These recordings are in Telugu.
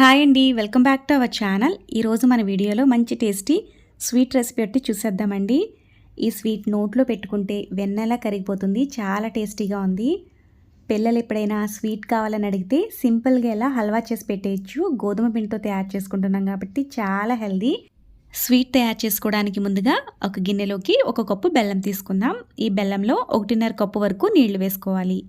హాయ్ అండి welcome back to our channel. ఈరోజు మన వీడియోలో మంచి టేస్టీ స్వీట్ రెసిపీ ఒకటి చూసేద్దామండి. ఈ స్వీట్ నోట్లో పెట్టుకుంటే వెన్నెలా కరిగిపోతుంది చాలా టేస్టీగా ఉంది. పిల్లలు ఎప్పుడైనా స్వీట్ కావాలని అడిగితే సింపుల్గా ఎలా హల్వా చేసి పెట్టేయచ్చు గోధుమ పిండితో తయారు చేసుకుంటున్నాం కాబట్టి చాలా హెల్దీ. స్వీట్ తయారు చేసుకోవడానికి ముందుగా ఒక గిన్నెలోకి ఒక కప్పు బెల్లం తీసుకుందాం. ఈ బెల్లంలో ఒకటిన్నర కప్పు వరకు నీళ్ళు వేసుకోవాలి.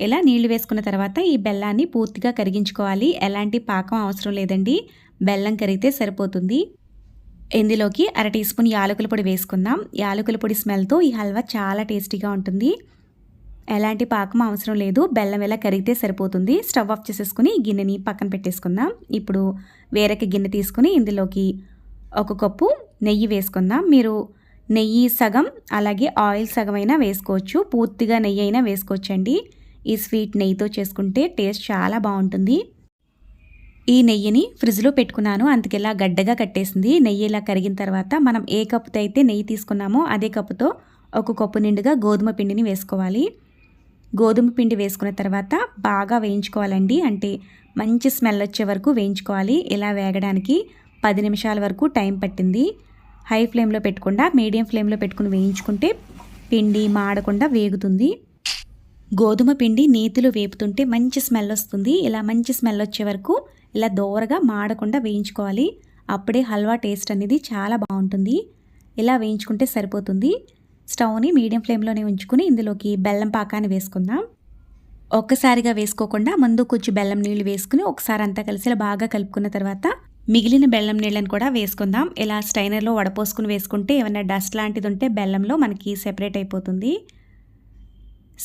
ఇలా నీళ్ళు వేసుకున్న తర్వాత ఈ బెల్లాన్ని పూర్తిగా కరిగించుకోవాలి? ఎలాంటి పాకం అవసరం లేదండి. బెల్లం కరిగితే సరిపోతుంది. ఇందులోకి అర టీ స్పూన్ యాలకుల పొడి వేసుకుందాం. యాలకుల పొడి స్మెల్తో ఈ హల్వా చాలా టేస్టీగా ఉంటుంది. ఎలాంటి పాకం అవసరం లేదు. బెల్లం ఎలా కరిగితే సరిపోతుంది. స్టవ్ ఆఫ్ చేసేసుకుని గిన్నెని పక్కన పెట్టేసుకుందాం. ఇప్పుడు వేరొక గిన్నె తీసుకుని ఇందులోకి ఒక కప్పు నెయ్యి వేసుకుందాం. మీరు నెయ్యి సగం అలాగే ఆయిల్ సగం అయినా వేసుకోవచ్చు. పూర్తిగా నెయ్యి అయినా వేసుకోవచ్చండి. ఈ స్వీట్ నెయ్యితో చేసుకుంటే టేస్ట్ చాలా బాగుంటుంది. ఈ నెయ్యిని ఫ్రిడ్జ్లో పెట్టుకున్నాను. అందుకెలా గడ్డగా కట్టేసింది. నెయ్యి ఇలా కరిగిన తర్వాత మనం ఏ కప్పుతో అయితే నెయ్యి తీసుకున్నామో అదే కప్పుతో ఒక కప్పు నిండుగా గోధుమ పిండిని వేసుకోవాలి. గోధుమ పిండి వేసుకున్న తర్వాత బాగా వేయించుకోవాలండి. అంటే మంచి స్మెల్ వచ్చే వరకు వేయించుకోవాలి. ఇలా వేగడానికి పది నిమిషాల వరకు టైం పట్టింది. హై ఫ్లేమ్లో పెట్టకుండా మీడియం ఫ్లేమ్లో పెట్టుకుని వేయించుకుంటే పిండి మాడకుండా వేగుతుంది. గోధుమ పిండి నేతిలో వేపుతుంటే మంచి స్మెల్ వస్తుంది. ఇలా మంచి స్మెల్ వచ్చే వరకు ఇలా దోరగా మాడకుండా వేయించుకోవాలి. అప్పుడే హల్వా టేస్ట్ అనేది చాలా బాగుంటుంది. ఇలా వేయించుకుంటే సరిపోతుంది. స్టవ్ని మీడియం ఫ్లేమ్లోనే ఉంచుకుని ఇందులోకి బెల్లం పాకాన్ని వేసుకుందాం. ఒక్కసారిగా వేసుకోకుండా ముందు కొంచెం బెల్లం నీళ్ళు వేసుకుని ఒకసారి అంతా కలిసి బాగా కలుపుకున్న తర్వాత మిగిలిన బెల్లం నీళ్ళని కూడా వేసుకుందాం. ఇలా స్టైనర్లో వడపోసుకుని వేసుకుంటే ఏమైనా డస్ట్ లాంటిది ఉంటే బెల్లంలో మనకి సెపరేట్ అయిపోతుంది.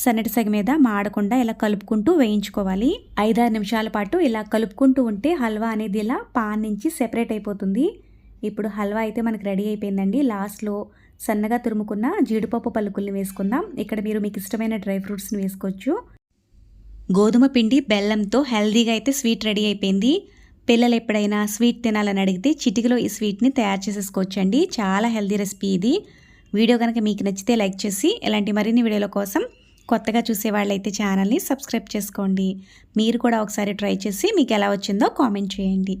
సన్నటి సగ మీద మాడకుండా ఇలా కలుపుకుంటూ వేయించుకోవాలి. ఐదారు నిమిషాల పాటు ఇలా కలుపుకుంటూ ఉంటే హల్వా అనేది ఇలా పాన్ నుంచి సెపరేట్ అయిపోతుంది. ఇప్పుడు హల్వా అయితే మనకు రెడీ అయిపోయిందండి. లాస్ట్లో సన్నగా తురుముకున్న జీడిపప్పు పలుకుల్ని వేసుకుందాం. ఇక్కడ మీరు మీకు ఇష్టమైన డ్రై ఫ్రూట్స్ని వేసుకోవచ్చు. గోధుమ పిండి బెల్లంతో హెల్దీగా అయితే స్వీట్ రెడీ అయిపోయింది. పిల్లలు ఎప్పుడైనా స్వీట్ తినాలని అడిగితే చిటికలో ఈ స్వీట్ని తయారు చేసేసుకోవచ్చండి. చాలా హెల్దీ రెసిపీ ఇది. వీడియో కనుక మీకు నచ్చితే లైక్ చేసి ఇలాంటి మరిన్ని వీడియోల కోసం కొత్తగా చూసే వాళ్ళైతే ఛానల్ని సబ్స్క్రైబ్ చేసుకోండి. మీరు కూడా ఒకసారి ట్రై చేసి మీకు ఎలా వచ్చిందో కామెంట్ చేయండి.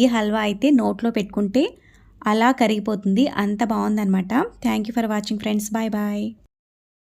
ఈ హల్వా అయితే నోట్లో పెట్టుకుంటే అలా కరిగిపోతుంది. అంత బాగుందనమాట thank you for watching friends. Bye bye.